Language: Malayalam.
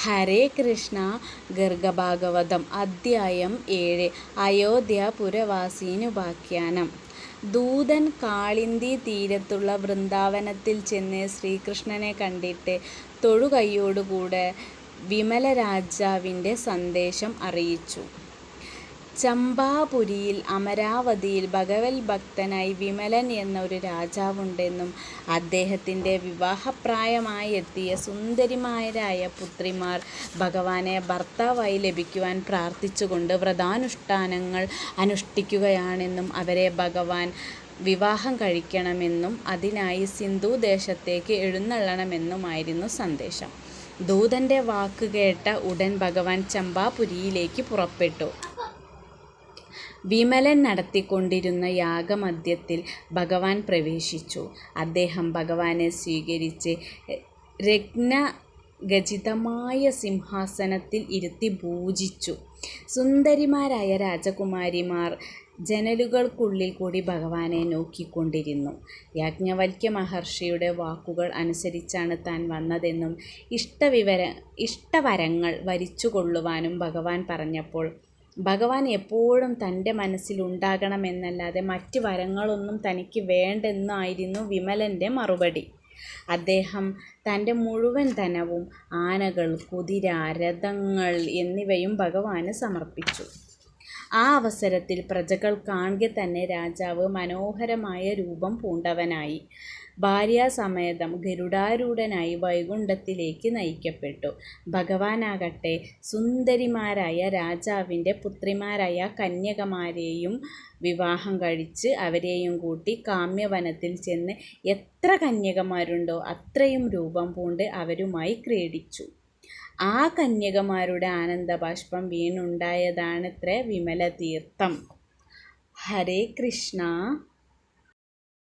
ഹരേ കൃഷ്ണ ഗർഗഭാഗവതം അധ്യായം ഏഴ് അയോധ്യ പുരവാസീനുപാഖ്യാനം ദൂതൻ കാളിന്തി തീരത്തുള്ള വൃന്ദാവനത്തിൽ ചെന്ന് ശ്രീകൃഷ്ണനെ കണ്ടിട്ട് തൊഴുകൈയോടുകൂടെ വിമല രാജാവിന്റെ സന്ദേശം അറിയിച്ചു. ചമ്പാപുരിയിൽ അമരാവതിയിൽ ഭഗവത് ഭക്തനായി വിമലൻ എന്ന ഒരു രാജാവുണ്ടെന്നും അദ്ദേഹത്തിന്റെ വിവാഹപ്രായമായി എത്തിയ സുന്ദരിമാരായ പുത്രിമാർ ഭഗവാനെ ഭർത്താവായി ലഭിക്കുവാൻ പ്രാർത്ഥിച്ചുകൊണ്ട് വ്രതാനുഷ്ഠാനങ്ങൾ അനുഷ്ഠിക്കുകയാണെന്നും അവരെ ഭഗവാൻ വിവാഹം കഴിക്കണമെന്നും അതിനായി സിന്ധു ദേശത്തേക്ക് എഴുന്നള്ളണമെന്നുമായിരുന്നു സന്ദേശം. ദൂതന്റെ വാക്ക് കേട്ട ഉടൻ ഭഗവാൻ ചമ്പാപുരിയിലേക്ക് പുറപ്പെട്ടു. വിമലൻ നടത്തിക്കൊണ്ടിരുന്ന യാഗമധ്യത്തിൽ ഭഗവാൻ പ്രവേശിച്ചു. അദ്ദേഹം ഭഗവാനെ സ്വീകരിച്ച് രത്നഖചിതമായ സിംഹാസനത്തിൽ ഇരുത്തി പൂജിച്ചു. സുന്ദരിമാരായ രാജകുമാരിമാർ ജനലുകൾക്കുള്ളിൽ കൂടി ഭഗവാനെ നോക്കിക്കൊണ്ടിരുന്നു. യാജ്ഞവൽക്യ മഹർഷിയുടെ വാക്കുകൾ അനുസരിച്ചാണ് താൻ വന്നതെന്നും ഇഷ്ടവിവര ഇഷ്ടവരങ്ങൾ വരിച്ചു കൊള്ളുവാനും ഭഗവാൻ പറഞ്ഞപ്പോൾ ഭഗവാൻ എപ്പോഴും തന്റെ മനസ്സിലുണ്ടാകണമെന്നല്ലാതെ മറ്റ് വരങ്ങളൊന്നും തനിക്ക് വേണ്ടെന്നായിരുന്നു വിമലന്റെ മറുപടി. അദ്ദേഹം തന്റെ മുഴുവൻ ധനവും ആനകൾ, കുതിര, രഥങ്ങൾ എന്നിവയും ഭഗവാന് സമർപ്പിച്ചു. ആ അവസരത്തിൽ പ്രജകൾ കാണുക തന്നെ രാജാവ് മനോഹരമായ രൂപം പൂണ്ടവനായി ഭാര്യാസമേതം ഗരുഡാരൂഢനായി വൈകുണ്ഠത്തിലേക്ക് നയിക്കപ്പെട്ടു. ഭഗവാനാകട്ടെ സുന്ദരിമാരായ രാജാവിന്റെ പുത്രിമാരായ കന്യകമാരെയും വിവാഹം കഴിച്ച് അവരെയും കൂട്ടി കാമ്യവനത്തിൽ ചെന്ന് എത്ര കന്യകമാരുണ്ടോ അത്രയും രൂപം പൂണ്ട് അവരുമായി ക്രീഡിച്ചു. ആ കന്യകമാരുടെ ആനന്ദബാഷ്പം വീണുണ്ടായതാണത്രേ വിമലതീർത്ഥം. ഹരേ കൃഷ്ണ